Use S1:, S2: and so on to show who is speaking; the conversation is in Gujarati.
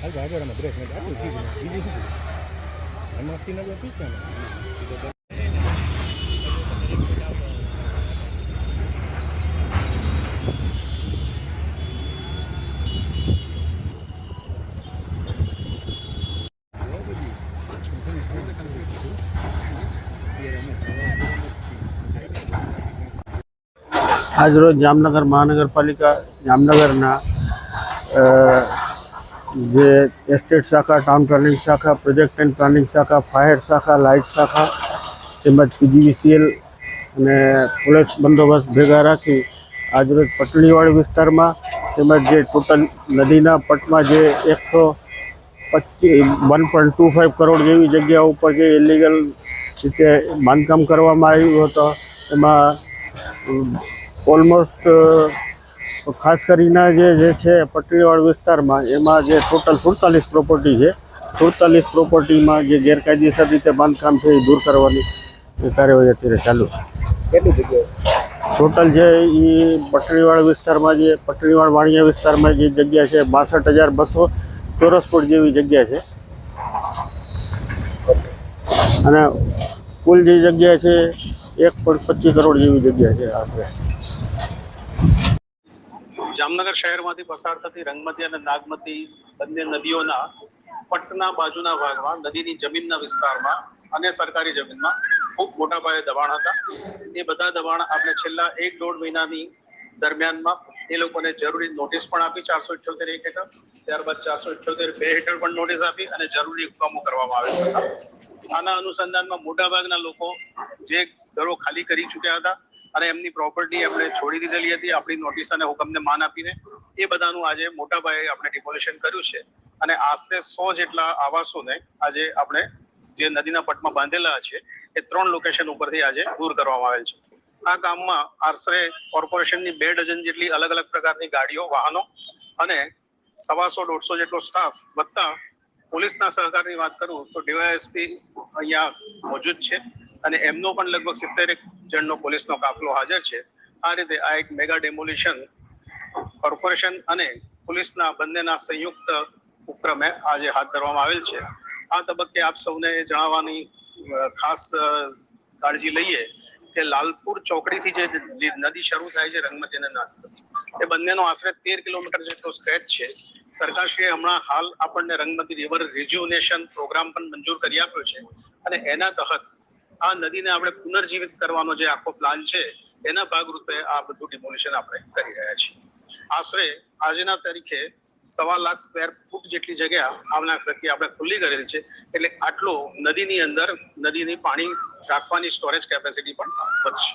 S1: હાલ ભાઈ મદ્રેસ
S2: આજરોજ જામનગર મહાનગરપાલિકા જામનગરના જે એસ્ટેટ શાખા, ટાઉન પ્લાનિંગ શાખા, પ્રોજેક્ટ એન્ડ પ્લાનિંગ શાખા, ફાયર શાખા, લાઇટ શાખા, તેમજ પીજીવીસીએલ અને પોલીસ બંદોબસ્ત ભેગા રાખી આજરોજ પટણીવાડ વિસ્તારમાં તેમજ જે ટોટલ નદીના પટમાં જે એકસો પચીસ one point two five crore જેવી જગ્યા ઉપર જે ઇલીગલ રીતે બાંધકામ કરવામાં આવ્યું હતું, એમાં ઓલમોસ્ટ ખાસ કરીને જે જે છે પટરીવાડ વિસ્તારમાં એમાં જે ટોટલ સુડતાલીસ પ્રોપર્ટી છે. સુડતાલીસ પ્રોપર્ટીમાં જે ગેરકાયદેસર રીતે બાંધકામ છે એ દૂર કરવાની એ કાર્યવાહી અત્યારે ચાલુ છે.
S1: કેટલી જગ્યાએ?
S2: ટોટલ જે એ પટરીવાડ વિસ્તારમાં જે પટરીવાડ વાણિયા વિસ્તારમાં જે જગ્યા છે બાસઠ હજાર બસો ચોરસ ફૂટ જેવી જગ્યા છે. અને કુલ જે જગ્યા છે એક પોઈન્ટ પચીસ કરોડ જેવી જગ્યા છે આશરે.
S3: જામનગર શહેરમાંથી પસાર થતી રંગમતી અને નાગમતી બંને નદીઓના પટના બાજુના ભાગમાં, નદીની જમીનના વિસ્તારમાં અને સરકારી જમીનમાં ખૂબ મોટા પાયે દબાણ હતા. એ બધા દબાણ આપણે છેલ્લા એક દોઢ મહિનાની દરમિયાનમાં એ લોકોને જરૂરી નોટિસ પણ આપી, ચારસો ઇઠ્યોતેર એક હેઠળ, ત્યારબાદ ચારસો ઇઠ્યોતેર બે હેઠળ પણ નોટિસ આપી અને જરૂરી હુકમો કરવામાં આવ્યા હતા. આના અનુસંધાનમાં મોટાભાગના લોકો જે ઘરો ખાલી કરી ચૂક્યા હતા અને એમની પ્રોપર્ટી એમણે છોડી દીધેલી હતી. આપણી નોટિસ અને હુકમને માન આપીને એ બધાનું આજે મોટા પાયે આપણે ડિમોલિશન કર્યું છે. અને આશરે સો જેટલા આવાસોને આજે આપણે જે નદીના પટમાં બાંધેલા છે, એ ત્રણ લોકેશન ઉપરથી આજે દૂર કરવામાં આવેલ છે. આ ગામમાં આશરે કોર્પોરેશનની બે ડઝન જેટલી અલગ અલગ પ્રકારની ગાડીઓ, વાહનો અને સવાસો દોઢસો જેટલો સ્ટાફ વધતા પોલીસના સહકારની વાત કરું તો ડીવાયએસપી અહીંયા મોજૂદ છે. અને એમનો પણ લગભગ સિત્તેર જણનો પોલીસનો કાફલો હાજર છે. આ રીતે આ એક મેગા ડેમોલિશન કોર્પોરેશન અને પોલીસના બંનેના સંયુક્ત ઉપક્રમે આજે હાથ ધરવામાં આવેલ છે. આ તબક્કે આપ સૌને જણાવવાની ખાસ કાળજી લઈએ કે લાલપુર ચોકડીથી જે નદી શરૂ થાય છે રંગમતી અને એ બંનેનો આશરે તેર કિલોમીટર જેટલો સ્ટ્રેચ છે. સરકારશ્રીએ હમણાં હાલ આપણને રંગમતી રિવર રિજ્યુનેશન પ્રોગ્રામ પણ મંજૂર કરી આપ્યો છે અને એના તહત આ નદીને આપણે પુનર્જીવિત કરવાનો જે આખો પ્લાન છે, એના ભાગરૂપે આ બધું ડિમોલિશન આપણે કરી રહ્યા છીએ. આશરે આજના તારીખે સવા લાખ સ્ક્વેર ફૂટ જેટલી જગ્યા આવના પ્રત્યે આપણે ખુલ્લી કરેલી છે, એટલે આટલો નદીની અંદર નદીની પાણી રાખવાની સ્ટોરેજ કેપેસિટી પણ વધશે.